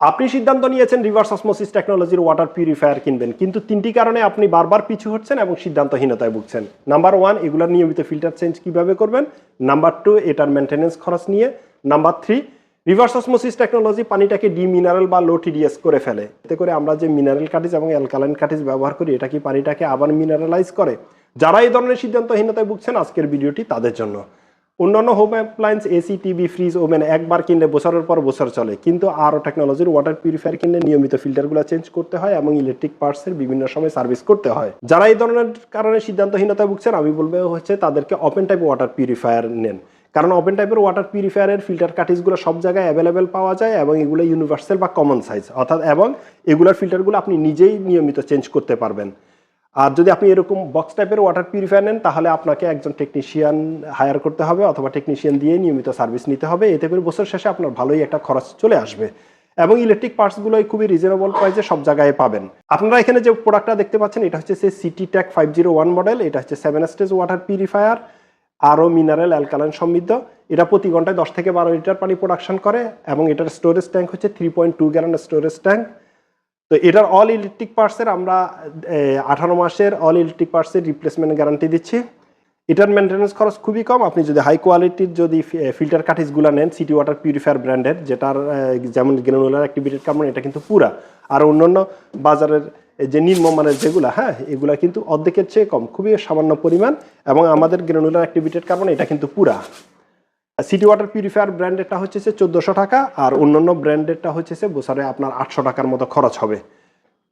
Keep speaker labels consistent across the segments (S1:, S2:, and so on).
S1: আপনি সিদ্ধান্ত নিয়েছেন রিভার্স অসমোসিস টেকনোলজির ওয়াটার পিউরিফায়ার কিনবেন, কিন্তু তিনটি কারণে আপনি বারবার পিছু হচ্ছেন এবং সিদ্ধান্তহীনতায় ভুগছেন। নাম্বার ওয়ান, এগুলোর নিয়মিত ফিল্টার চেঞ্জ কীভাবে করবেন? নাম্বার টু, এটার মেনটেনেন্স খরচ নিয়ে। Number three, reverse osmosis technology পানিটাকে ডিমিনারেল বা লো টিডিএস করে ফেলে। এতে করে আমরা যে মিনারেল কাটিজ এবং অ্যালকালাইন কাটিজ ব্যবহার করি, এটা কি পানিটাকে আবার মিনারেলাইজ করে? যারা এই ধরনের সিদ্ধান্তহীনতায় ভুগছেন, আজকের ভিডিওটি তাদের জন্য। অন্যান্য home appliance AC TV fridge oven একবার কিনলে বছরের পর বছর চলে। কিন্তু আরও টেকনোলজির ওয়াটার পিউরিফায়ার কিনলে নিয়মিত ফিল্টারগুলো চেঞ্জ করতে হয় এবং ইলেকট্রিক পার্টসের বিভিন্ন সময় সার্ভিস করতে হয়। যারা এই ধরনের কারণে সিদ্ধান্তহীনতায় ভুগছেন, আমি বলব হচ্ছে তাদেরকে ওপেন টাইপ ওয়াটার পিউরিফায়ার নেন। কারণ ওপেন টাইপের ওয়াটার পিউরিফায়ারের ফিল্টার কাটিজগুলো সব জায়গায় অ্যাভেলেবেল পাওয়া যায় এবং এগুলো ইউনিভার্সাল বা কমন সাইজ অর্থাৎ, এবং এগুলোর ফিল্টারগুলো আপনি নিজেই নিয়মিত চেঞ্জ করতে পারবেন। আর যদি আপনি এরকম বক্স টাইপের ওয়াটার পিউরিফায়ার নেন, তাহলে আপনাকে একজন টেকনিশিয়ান হায়ার করতে হবে অথবা টেকনিশিয়ান দিয়ে নিয়মিত সার্ভিস নিতে হবে। এতে করে বছর শেষে আপনার ভালোই একটা খরচ চলে আসবে এবং ইলেকট্রিক পার্টসগুলোই খুবই রিজনেবল প্রাইসে সব জায়গায় পাবেন। আপনারা এখানে যে প্রোডাক্টটা দেখতে পাচ্ছেন, এটা হচ্ছে সে সিটি ট্যাক ফাইভ জিরো ওয়ান মডেল এটা হচ্ছে সেভেন স্টেজ ওয়াটার পিউরিফায়ার আরও মিনারেল অ্যালকালাইন সমৃদ্ধ। এটা প্রতি ঘন্টায় দশ থেকে বারো লিটার পানি প্রোডাকশন করে এবং এটার স্টোরেজ ট্যাঙ্ক হচ্ছে three point two gallon storage tank তো এটার অল ইলেকট্রিক পার্টসের আমরা আঠারো মাসের অল ইলেকট্রিক পার্টসের রিপ্লেসমেন্ট গ্যারান্টি দিচ্ছি। এটার মেনটেন্যান্স খরচ খুবই কম। আপনি যদি হাই কোয়ালিটির যদি ফিল্টার কাটিসগুলো নেন সিটি ওয়াটার পিউরিফায়ার ব্র্যান্ডের যেটার যেমন গ্রেনুলার অ্যাক্টিভিটির কারণে এটা কিন্তু পুরা। আর অন্যান্য বাজারের যে নিম্নমানের যেগুলো হ্যাঁ এগুলা কিন্তু অর্ধেকের চেয়ে কম। খুবই সামান্য পরিমাণ। এবং আমাদের গ্রেনুলার অ্যাক্টিভিটির কারণে এটা কিন্তু পুরা। সিটি ওয়াটার পিউরিফায়ার ব্র্যান্ডেরটা হচ্ছে সে চোদ্দোশো টাকা আর অন্যান্য ব্র্যান্ডেরটা হচ্ছে সে বছরে আপনার আটশো টাকার মতো খরচ হবে।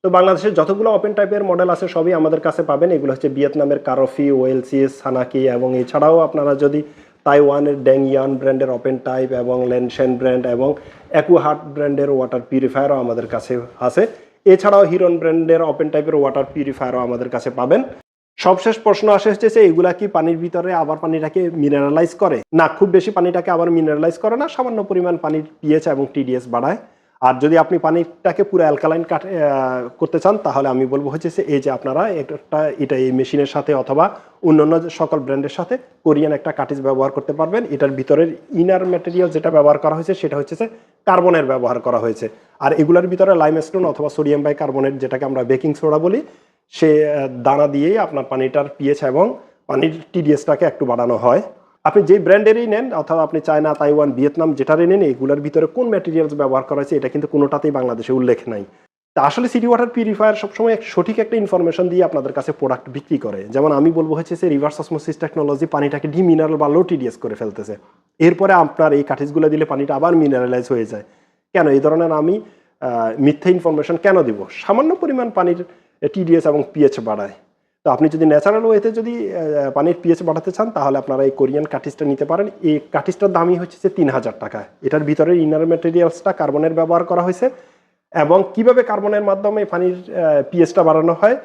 S1: তো বাংলাদেশের যতগুলো ওপেন টাইপের মডেল আছে সবই আমাদের কাছে পাবেন। এগুলো হচ্ছে ভিয়েতনামের কারফি ওয়েলসিএস সানাকি এবং এছাড়াও আপনারা যদি তাইওয়ানের ড্যাংয়ান ব্র্যান্ডের ওপেন টাইপ এবং লেনশেন ব্র্যান্ড এবং অ্যাকুহার্ট ব্র্যান্ডের ওয়াটার পিউরিফায়ারও আমাদের কাছে আছে। এছাড়াও হিরন ব্র্যান্ডের ওপেন টাইপের ওয়াটার পিউরিফায়ারও আমাদের কাছে পাবেন। সবশেষ প্রশ্ন আসে হচ্ছে এগুলা কি পানির ভিতরে আবার পানিটাকে মিনারেলাইজ করে? না, খুব বেশি পানিটাকে আবার মিনারেলাইজ করে না, সামান্য পরিমাণ পানির পিএইচ এবং টিডিএস বাড়ায়। আর যদি আপনি পানিটাকে পুরো অ্যালকালাইন করতে চান, তাহলে আমি বলব হচ্ছে এই যে আপনারা এটা এটা এই মেশিনের সাথে অথবা অন্যান্য সকল ব্র্যান্ডের সাথে কোরিয়ান একটা কাটিজ ব্যবহার করতে পারবেন। এটার ভিতরের ইনার ম্যাটেরিয়াল যেটা ব্যবহার করা হয়েছে, সেটা হচ্ছে কার্বনের ব্যবহার করা হয়েছে। আর এগুলোর ভিতরে লাইমস্টোন অথবা সোডিয়াম বাই কার্বনেট যেটাকে আমরা বেকিং সোডা বলি সে দানা দিয়েই আপনার পানিটার পিএইচ এবং পানির টিডিএসটাকে একটু বাড়ানো হয়। আপনি যে ব্র্যান্ডেরই নেন অর্থাৎ আপনি চায়না, তাইওয়ান, ভিয়েতনাম যেটারই নেন, এগুলোর ভিতরে কোন ম্যাটেরিয়ালস ব্যবহার করা হয়েছে, এটা কিন্তু কোনোটাতেই বাংলাদেশে উল্লেখ নাই। তা আসলে সিটি ওয়াটার পিউরিফায়ার সবসময় এক সঠিক একটা ইনফরমেশন দিয়ে আপনাদের কাছে প্রোডাক্ট বিক্রি করে। যেমন আমি বলব হচ্ছে সে রিভার্স অসমোসিস টেকনোলজি পানিটাকে ডিমিনারেল বা লো টিডিএস করে ফেলতেছে। এরপরে আপনার এই কাঠিজগুলো দিলে পানিটা আবার মিনারেলাইজ হয়ে যায়। কেন? এই ধরনের আমি মিথ্যা ইনফরমেশন কেন দিব? সামান্য পরিমাণ পানির টিডিএস এবং পিএইচ বাড়ায়। তো আপনি যদি ন্যাচারাল ওয়েতে যদি পানির পিএইচ বাড়াতে চান, তাহলে আপনারা এই কোরিয়ান কাঠিজটা নিতে পারেন। এই কাঠিজটার দামই হচ্ছে তিন হাজার টাকা। এটার ভিতরে ইনার ম্যাটেরিয়ালসটা কার্বনের ব্যবহার করা হয়েছে এবং কীভাবে কার্বনের মাধ্যমে পানির পিএইচটা বাড়ানো হয়,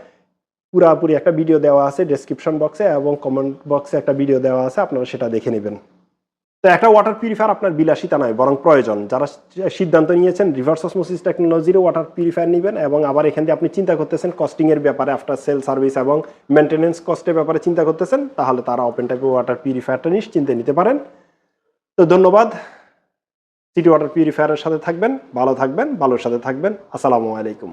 S1: পুরাপুরি একটা ভিডিও দেওয়া আছে ডেসক্রিপশন বক্সে এবং কমেন্ট বক্সে একটা ভিডিও দেওয়া আছে, আপনারা সেটা দেখে নেবেন। তো একটা ওয়াটার পিউরিফায়ার আপনার বিলাসিতা নয়, বরং প্রয়োজন। যারা সিদ্ধান্ত নিয়েছেন রিভার্স অসমোসিস টেকনোলজিরও ওয়াটার পিউরিফায়ার নেবেন এবং আবার এখান দিয়ে আপনি চিন্তা করতেছেন কস্টিংয়ের ব্যাপারে আফটার সেল সার্ভিস এবং মেনটেনেন্স কস্টের ব্যাপারে চিন্তা করতেছেন, তাহলে তারা ওপেন টাইপের ওয়াটার পিউরিফায়ারটা নিশ্চিন্তে নিতে পারেন। তো ধন্যবাদ। সিটি ওয়াটার পিউরিফায়ারের সাথে থাকবেন, ভালো থাকবেন, ভালোর সাথে থাকবেন। আসসালামু আলাইকুম।